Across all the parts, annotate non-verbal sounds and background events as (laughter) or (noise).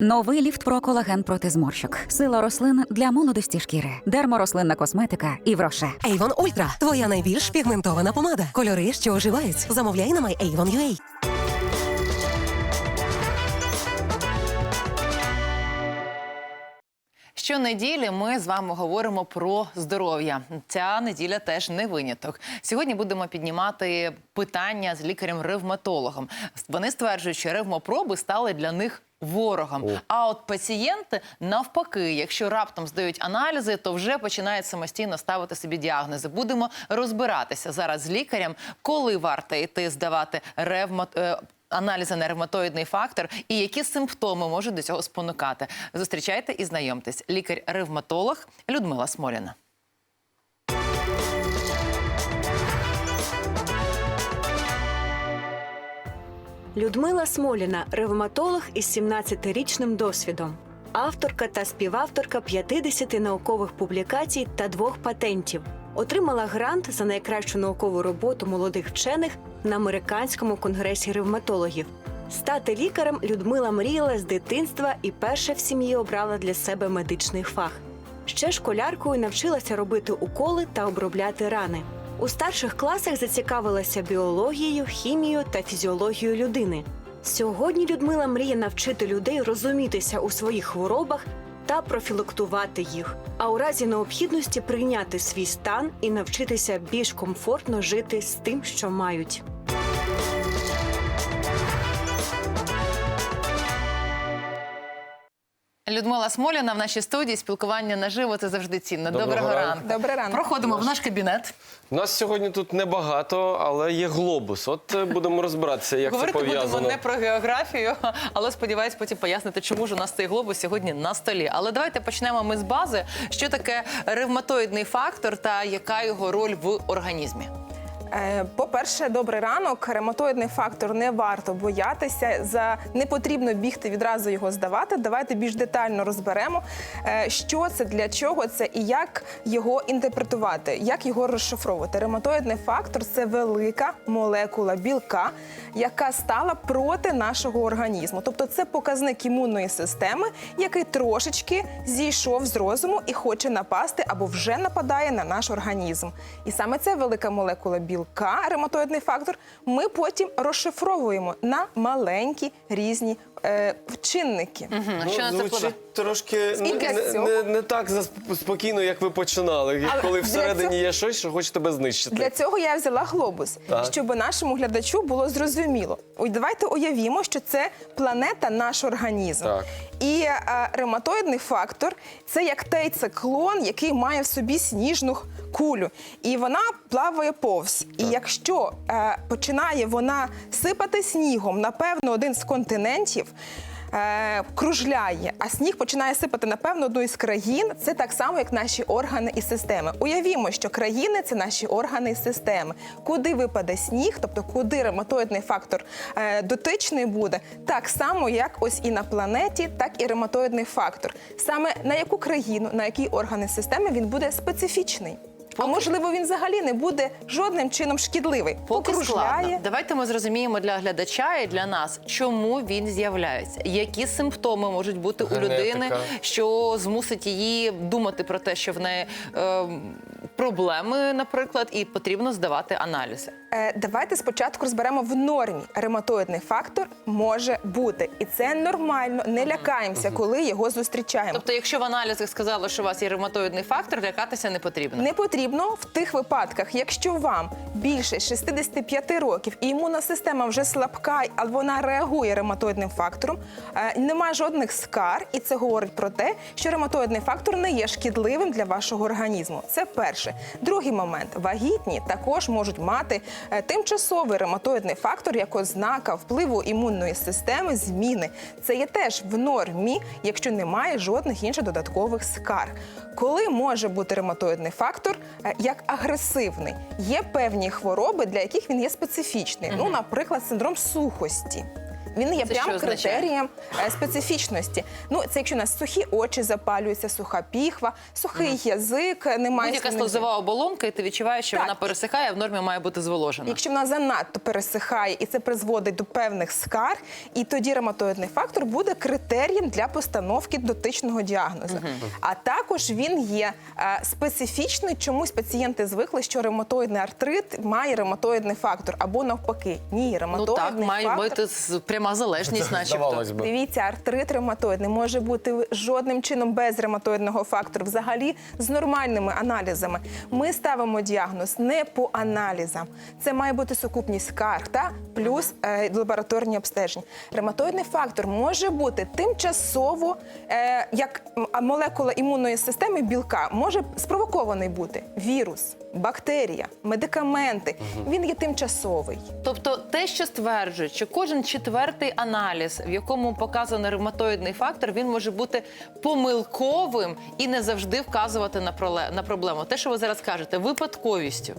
Новий ліфт про колаген проти зморщок. Сила рослин для молодості шкіри. Дерморослинна косметика і вроше. Avon Ultra – твоя найбільш пігментована помада. Кольори, що оживають. Замовляй на MyAvon.ua. Щонеділі ми з вами говоримо про здоров'я. Ця неділя теж не виняток. Сьогодні будемо піднімати питання з лікарем-ревматологом. Вони стверджують, що ревмопроби стали для них ворогом. А от пацієнти навпаки, якщо раптом здають аналізи, то вже починають самостійно ставити собі діагнози. Будемо розбиратися зараз з лікарем, коли варто йти здавати ревма. е, Аналізи на ревматоїдний фактор і які симптоми можуть до цього спонукати. Зустрічайте і знайомтесь. Лікар-ревматолог Людмила Смоліна. Людмила Смоліна ревматолог із 17-річним досвідом, авторка та співавторка 50 наукових публікацій та двох патентів. Отримала грант за найкращу наукову роботу молодих вчених на американському конгресі ревматологів. Стати лікарем Людмила мріяла з дитинства і перша в сім'ї обрала для себе медичний фах. Ще школяркою навчилася робити уколи та обробляти рани. У старших класах зацікавилася біологією, хімією та фізіологією людини. Сьогодні Людмила мріє навчити людей розумітися у своїх хворобах та профілактувати їх, а у разі необхідності прийняти свій стан і навчитися більш комфортно жити з тим, що мають. Людмила Смоліна в нашій студії спілкування наживо це завжди цінно. Доброго Доброго, ранку. ранку. Добрий ранок. Проходимо в наш кабінет. У нас сьогодні тут небагато, але є глобус. От е, будемо розбиратися, як Говорити це будемо не про географію, (laughs) але сподіваюсь потім пояснити, чому ж у нас цей глобус сьогодні на столі. Але давайте почнемо ми з бази. Що таке ревматоїдний фактор та яка його роль в організмі? Е, По-перше, добрий ранок. Рематоїдний фактор не варто боятися. За не потрібно бігти відразу його здавати. Давайте більш детально розберемо, е, що це, для чого це і як його інтерпретувати, як його розшифровувати. Рематоїдний фактор це велика молекула білка, яка стала проти нашого організму. Тобто, це показник імунної системи, який трошечки зійшов з розуму і хоче напасти або вже нападає на наш організм. І саме ця велика молекула білка, ревматоїдний фактор, ми потім розшифровуємо на маленькі різні е, чинники. Ну, що на це впливає? звучить трошки не, для не, не, не так засп- спокійно, як ви починали. Але коли для всередині цього- є щось, що хоче тебе знищити. Для цього я взяла глобус, Так. щоб нашому глядачу було зрозуміло. Ой, давайте уявімо, що це планета наш організм. Так. І е, ревматоїдний фактор це як той циклон, який має в собі сніжну кулю, і вона плаває повз. І якщо е, починає вона сипати снігом, напевно, один з континентів. Е, кружляє, а сніг починає сипати напевно одну із країн. Це так само, як наші органи і системи. Уявімо, що країни це наші органи і системи. Куди випаде сніг, тобто куди ревматоїдний фактор е, дотичний буде, так само, як ось і на планеті, так і ревматоїдний фактор. Саме на яку країну, на які органи системи він буде специфічний. А можливо, він взагалі не буде жодним чином шкідливий. Поки складно. Покружляє. Давайте ми зрозуміємо для глядача і для нас, чому він з'являється, які симптоми можуть бути у людини, що змусить її думати про те, що в неї е, проблеми, наприклад, і потрібно здавати аналізи. Е, Давайте спочатку розберемо в нормі. Ревматоїдний фактор може бути, і це нормально. Не лякаємося, коли його зустрічаємо. Тобто, якщо в аналізах сказали, що у вас є ревматоїдний фактор, лякатися не потрібно. Не потрібно в тих випадках, якщо вам більше 65 років і імунна система вже слабка, а вона реагує ревматоїдним фактором, е, нема жодних скар, і це говорить про те, що ревматоїдний фактор не є шкідливим для вашого організму. Це перше. Другий момент: вагітні також можуть мати тимчасовий рематоїдний фактор як ознака впливу імунної системи зміни. Це є теж в нормі, якщо немає жодних інших додаткових скарг. Коли може бути рематоїдний фактор е, як агресивний? Є певні хвороби, для яких він є специфічний. Ну, наприклад, синдром сухості. Він є Це означає? критерієм е, специфічності. Ну, це якщо у нас сухі очі запалюються, суха піхва, сухий язик, немає Будь-яка слини. слизова оболонка, і ти відчуваєш, що Так. вона пересихає, а в нормі має бути зволожена. Якщо вона занадто пересихає і це призводить до певних скарг, і тоді ревматоїдний фактор буде критерієм для постановки дотичного діагнозу. А також він є е, специфічний. Чомусь пацієнти звикли, що ревматоїдний артрит має ревматоїдний фактор або навпаки. Ні, Ну ревматоїдний так, має бути пряма залежність, (laughs) начебто. Здавалось би. Дивіться, артрит ревматоїдний може бути жодним чином без ревматоїдного фактору, взагалі з нормальними аналізами. Ми ставимо діагноз не по аналізам. Це має бути сукупність скарг та плюс е, лабораторні обстеження. Ревматоїдний фактор може бути тимчасово, е, як молекула імунної системи білка, може спровокований бути вірус, бактерія, медикаменти. Він є тимчасовий. Тобто те, що стверджують, що кожен четвертий аналіз, в якому показано ревматоїдний фактор, він може бути помилковим і не завжди вказувати на проле- на проблему. Те, що ви зараз кажете, випадковістю.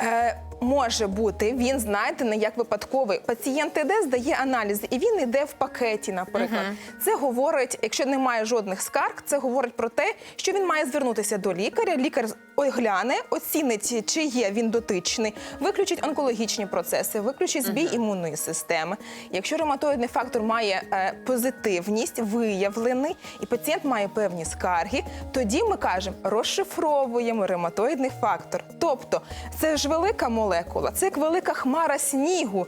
Е, може бути, він знайдений як випадковий. Пацієнт іде, здає аналізи, і він йде в пакеті, наприклад. Це говорить, якщо немає жодних скарг, це говорить про те, що він має звернутися до лікаря. Лікар огляне, оцінить, чи є він дотичний, виключить онкологічні процеси, виключить збій імунної системи. Якщо ревматоїдний фактор має е, позитивність, виявлений, і пацієнт має певні скарги, тоді ми кажемо, розшифровуємо ревматоїдний фактор. Тобто, це ж велика молекула, це як велика хмара снігу.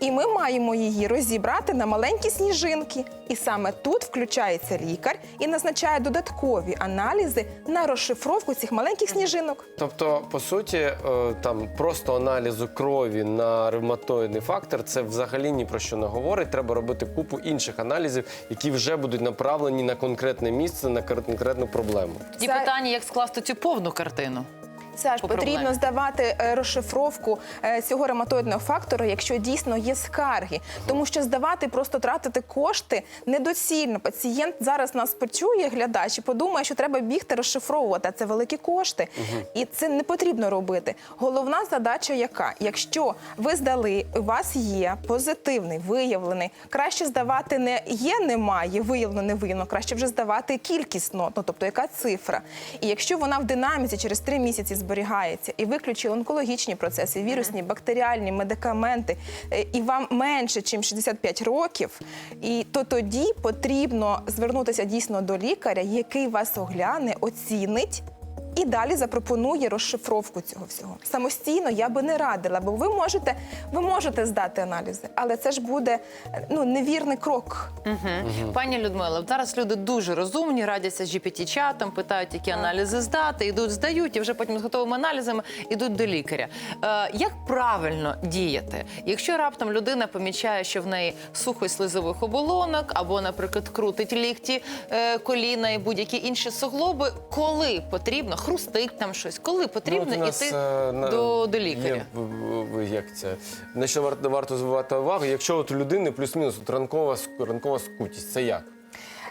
І ми маємо її розібрати на маленькі сніжинки. І саме тут включається лікар і назначає додаткові аналізи на розшифровку цих маленьких сніжинок. Тобто, по суті, е, там просто аналізу крові на ревматоїдний фактор це взагалі ні про що не говорить. Треба робити купу інших аналізів, які вже будуть направлені на конкретне місце, на конкретну проблему. Це- питання, як скласти цю повну картину. Це ж По потрібно здавати е, розшифровку е, цього ревматоїдного фактора, якщо дійсно є скарги. Тому що здавати, просто тратити кошти недоцільно. Пацієнт зараз нас почує, глядач, і подумає, що треба бігти розшифровувати. А це великі кошти. І це не потрібно робити. Головна задача яка? Якщо ви здали, у вас є позитивний, виявлений, краще здавати не є, немає, виявлено, не виявлено, краще вже здавати кількісно, ну тобто яка цифра. І якщо вона в динаміці через три місяці зберігається і виключили онкологічні процеси, вірусні, бактеріальні, медикаменти, е, і вам менше, ніж 65 років, і то тоді потрібно звернутися дійсно до лікаря, який вас огляне, оцінить. І далі запропонує розшифровку цього всього. Самостійно я би не радила, бо ви можете, ви можете здати аналізи, але це ж буде ну, невірний крок. Пані Людмила, зараз люди дуже розумні, радяться з GPT-чатом, питають, які аналізи здати, йдуть, здають, і вже потім з готовими аналізами йдуть до лікаря. Е, як правильно діяти? Якщо раптом людина помічає, що в неї сухость слизових оболонок, або, наприклад, крутить лікті, е, коліна і будь-які інші суглоби, коли потрібно, хрустить там щось, коли потрібно Ну, от нас, йти е, на- до, до лікаря? Є, як це? На що варто, варто звивати увагу? Якщо от у людини плюс-мінус ранкова, ранкова скутість, це як?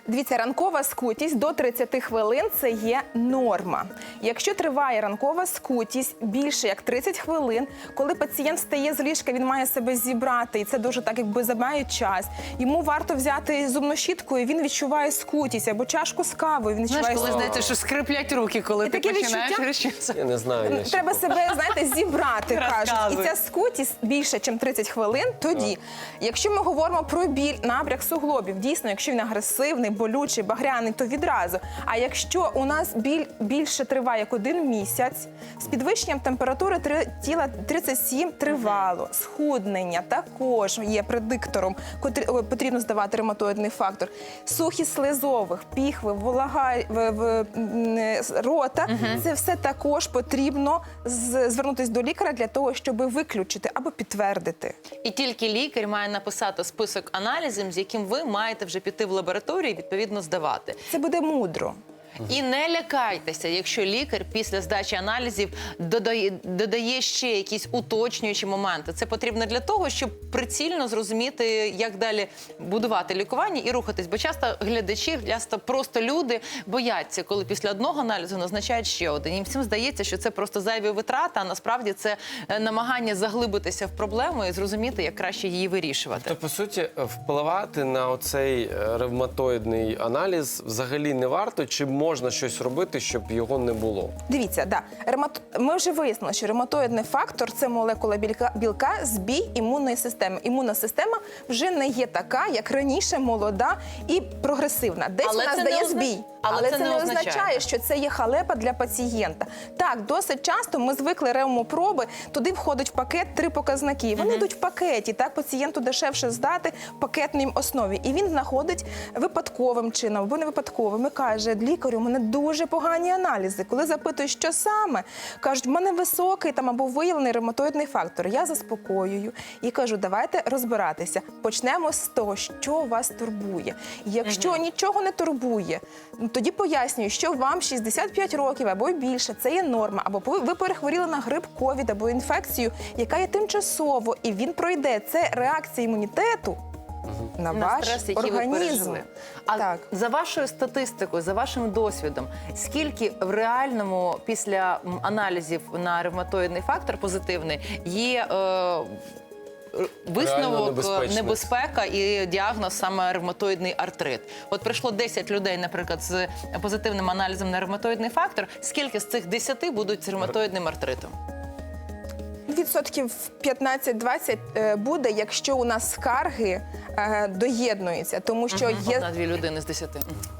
Дивіться, ранкова скутість до 30 хвилин це є норма. Якщо триває ранкова скутість більше як 30 хвилин, коли пацієнт встає з ліжка, він має себе зібрати, і це дуже так, якби займає час. Йому варто взяти зубну щітку, і він відчуває скутість або чашку з кавою. Він Знаєш, коли скутість. здається, що скриплять руки, коли І ти таке починаєш відчуття-. Я не знаю. Я ще Треба поки. себе, знаєте, зібрати, (laughs) кажуть. Розказуй. І ця скутість більше, ніж 30 хвилин. Тоді, якщо ми говоримо про біль, набряк суглобів, дійсно, якщо він агресивний, болючий, багряний, то відразу. А якщо у нас біль більше триває як один місяць, з підвищенням температури три- тіла 37 тривало, схуднення також є предиктором, котрі потрібно здавати ревматоїдний фактор. Сухість слизових, піхви, волога в, в, е, рота. Це все також потрібно звернутися до лікаря для того, щоб виключити або підтвердити. І тільки лікар має написати список аналізів, з яким ви маєте вже піти в лабораторію відповідно здавати. Це буде мудро. І не лякайтеся, якщо лікар після здачі аналізів додає, додає ще якісь уточнюючі моменти. Це потрібно для того, щоб прицільно зрозуміти, як далі будувати лікування і рухатись. Бо часто глядачі, часто просто люди бояться, коли після одного аналізу назначають ще один. Їм всім здається, що це просто зайві витрати, а насправді це е, намагання заглибитися в проблему і зрозуміти, як краще її вирішувати. То по суті впливати на оцей е, ревматоїдний аналіз взагалі не варто, чи можна щось робити, щоб його не було? Дивіться, да. Ремат... ми вже вияснили, що ревматоїдний фактор це молекула білка, білка збій імунної системи. Імунна система вже не є така, як раніше, молода і прогресивна. Десь Але вона здає озна- збій. але це це не не означає. означає, що це є халепа для пацієнта. Так, досить часто ми звикли ревмопроби, туди входить в пакет три показники. Вони йдуть в пакеті. Так пацієнту дешевше здати в пакетній основі. І він знаходить випадковим чином або не випадковим і каже: лікарю, у мене дуже погані аналізи. Коли запитую, що саме, кажуть, в мене високий там або виявлений ревматоїдний фактор. Я заспокоюю і кажу, давайте розбиратися. Почнемо з того, що вас турбує. Якщо нічого не турбує, ну, тоді пояснюю, що вам 65 років або більше, це є норма, або ви перехворіли на грип, ковід або інфекцію, яка є тимчасово, і він пройде. Це реакція імунітету. На, на ваш стрес, який ви організм. пережили. А так. за вашою статистикою, за вашим досвідом, скільки в реальному після аналізів на ревматоїдний фактор позитивний є. Е, Висновок, небезпека і діагноз саме ревматоїдний артрит. От прийшло 10 людей, наприклад, з позитивним аналізом на ревматоїдний фактор. Скільки з цих 10 будуть з ревматоїдним артритом? Відсотків 15-20 е, буде, якщо у нас скарги е, доєднуються, тому що є Одна-дві людини з 10.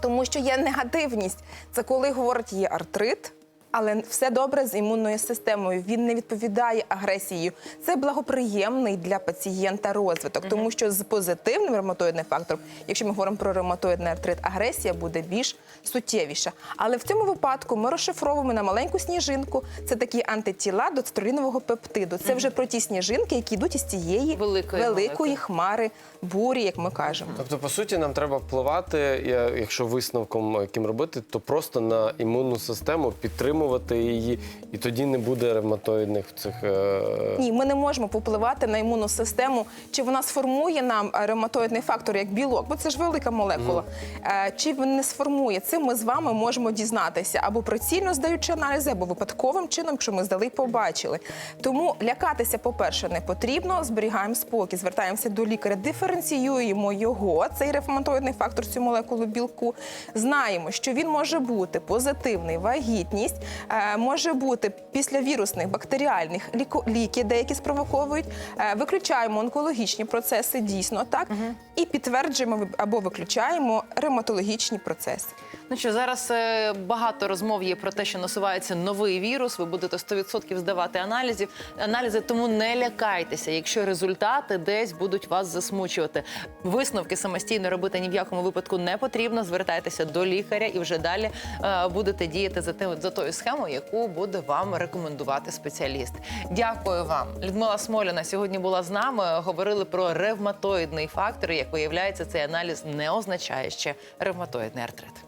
Тому що є негативність. Це коли говорять, є артрит. Але все добре з імунною системою. Він не відповідає агресією. Це благоприємний для пацієнта розвиток, тому що з позитивним ревматоїдним фактором, якщо ми говоримо про ревматоїдний артрит, агресія буде більш суттєвіша. Але в цьому випадку ми розшифровуємо на маленьку сніжинку. Це такі антитіла до цитруїнового пептиду. Це вже про ті сніжинки, які йдуть із цієї Великої великої хмари бурі, як ми кажемо. Тобто, по суті, нам треба впливати, якщо висновком яким робити, то просто на імунну систему підтримувати її, і тоді не буде ревматоїдних цих. е, Ні, ми не можемо попливати на імунну систему, чи вона сформує нам е, ревматоїдний фактор як білок, бо це ж велика молекула. Е, Чи він не сформує цим, ми з вами можемо дізнатися або прицільно здаючи аналізи, або випадковим чином, якщо ми здали побачили. Тому лякатися, по-перше, не потрібно. Зберігаємо спокій, звертаємося до лікаря, диференціюємо його, цей ревматоїдний фактор, цю молекулу білку. Знаємо, що він може бути позитивний, вагітність, може бути післявірусних, бактеріальних ліко- ліки, деякі спровоковують. Е, Виключаємо онкологічні процеси, дійсно так, і підтверджуємо або виключаємо ревматологічні процеси. Ну що зараз е, багато розмов є про те, що насувається новий вірус. Ви будете 100% здавати аналізів. Аналізи, тому не лякайтеся, якщо результати десь будуть вас засмучувати. Висновки самостійно робити ні в якому випадку не потрібно. Звертайтеся до лікаря і вже далі е, будете діяти за тим за тою схемою, яку буде вам рекомендувати спеціаліст. Дякую вам. Людмила Смоляна сьогодні була з нами. Говорили про ревматоїдний фактор. Як виявляється, цей аналіз не означає ще ревматоїдний артрит.